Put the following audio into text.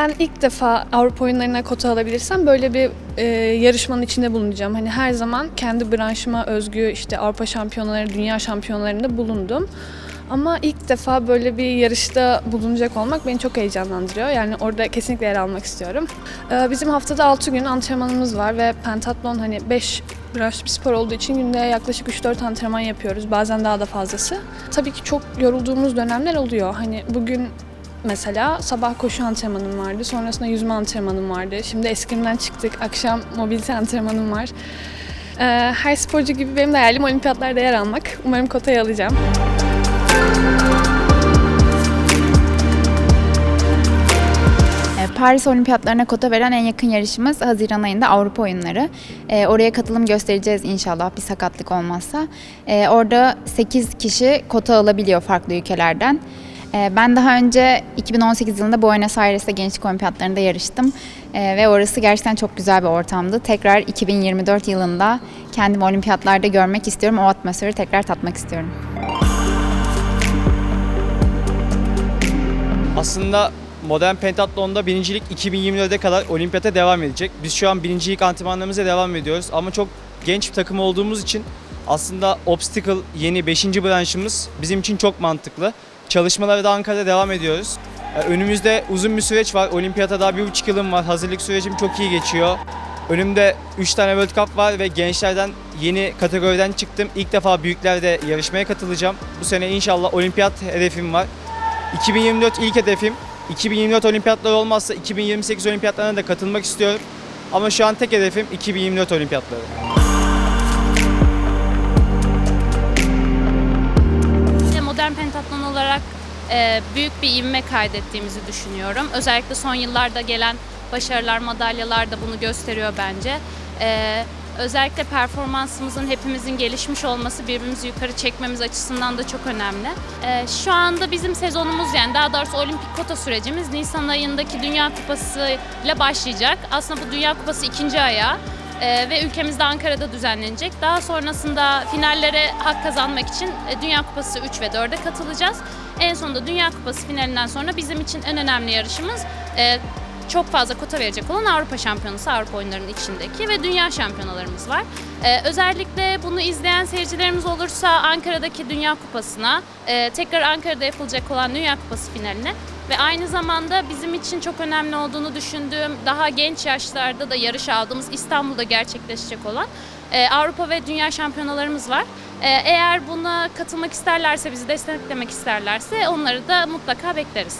Ben ilk defa Avrupa oyunlarına kota alabilirsem böyle bir e, yarışmanın içinde bulunacağım. Hani her zaman kendi branşıma özgü işte Avrupa şampiyonları, dünya şampiyonlarında bulundum. Ama ilk defa böyle bir yarışta bulunacak olmak beni çok heyecanlandırıyor. Yani orada kesinlikle yer almak istiyorum. Ee, Bizim haftada 6 gün antrenmanımız var ve pentatlon hani 5 branşlı bir spor olduğu için günde yaklaşık 3-4 antrenman yapıyoruz. Bazen daha da fazlası. Tabii ki çok yorulduğumuz dönemler oluyor. Hani bugün Mesela sabah koşu antrenmanım vardı, sonrasında yüzme antrenmanım vardı. Şimdi eskrimden çıktık, akşam mobilite antrenmanım var. Ee, her sporcu gibi benim de hayalim olimpiyatlarda yer almak. Umarım kotayı alacağım. E, Paris Olimpiyatlarına kota veren en yakın yarışımız Haziran ayında Avrupa Oyunları. E, oraya katılım göstereceğiz inşallah bir sakatlık olmazsa. E, orada 8 kişi kota alabiliyor farklı ülkelerden. E, ben daha önce 2018 yılında Buenos Aires'te Gençlik Olimpiyatlarında yarıştım. E, ve orası gerçekten çok güzel bir ortamdı. Tekrar 2024 yılında kendimi olimpiyatlarda görmek istiyorum. O atmosferi tekrar tatmak istiyorum. Aslında modern pentatlonda birincilik 2024'e kadar olimpiyata devam edecek. Biz şu an birincilik antrenmanlarımıza devam ediyoruz ama çok genç bir takım olduğumuz için aslında obstacle yeni 5. branşımız bizim için çok mantıklı. Çalışmalara da Ankara'da devam ediyoruz. Ee, Önümüzde uzun bir süreç var. Olimpiyata daha bir buçuk yılım var. Hazırlık sürecim çok iyi geçiyor. Önümde 3 tane World Cup var ve gençlerden yeni kategoriden çıktım. İlk defa büyüklerde yarışmaya katılacağım. Bu sene inşallah olimpiyat hedefim var. 2024 ilk hedefim. 2024 olimpiyatları olmazsa 2028 olimpiyatlarına da katılmak istiyorum. Ama şu an tek hedefim 2024 olimpiyatları. Modern pentatlon olarak e, büyük bir ivme kaydettiğimizi düşünüyorum. Özellikle son yıllarda gelen başarılar, madalyalar da bunu gösteriyor bence. E, özellikle performansımızın hepimizin gelişmiş olması birbirimizi yukarı çekmemiz açısından da çok önemli. E, şu anda bizim sezonumuz yani daha doğrusu olimpik kota sürecimiz Nisan ayındaki Dünya Kupası ile başlayacak. Aslında bu Dünya Kupası ikinci ayağı. Ee, ve ülkemizde Ankara'da düzenlenecek. Daha sonrasında finallere hak kazanmak için e, Dünya Kupası 3 ve 4'e katılacağız. En sonunda Dünya Kupası finalinden sonra bizim için en önemli yarışımız e, çok fazla kota verecek olan Avrupa Şampiyonası, Avrupa oyunlarının içindeki ve dünya şampiyonalarımız var. Ee, özellikle bunu izleyen seyircilerimiz olursa Ankara'daki Dünya Kupası'na, e, tekrar Ankara'da yapılacak olan Dünya Kupası finaline ve aynı zamanda bizim için çok önemli olduğunu düşündüğüm daha genç yaşlarda da yarış aldığımız İstanbul'da gerçekleşecek olan e, Avrupa ve Dünya şampiyonalarımız var. E, eğer buna katılmak isterlerse, bizi desteklemek isterlerse onları da mutlaka bekleriz.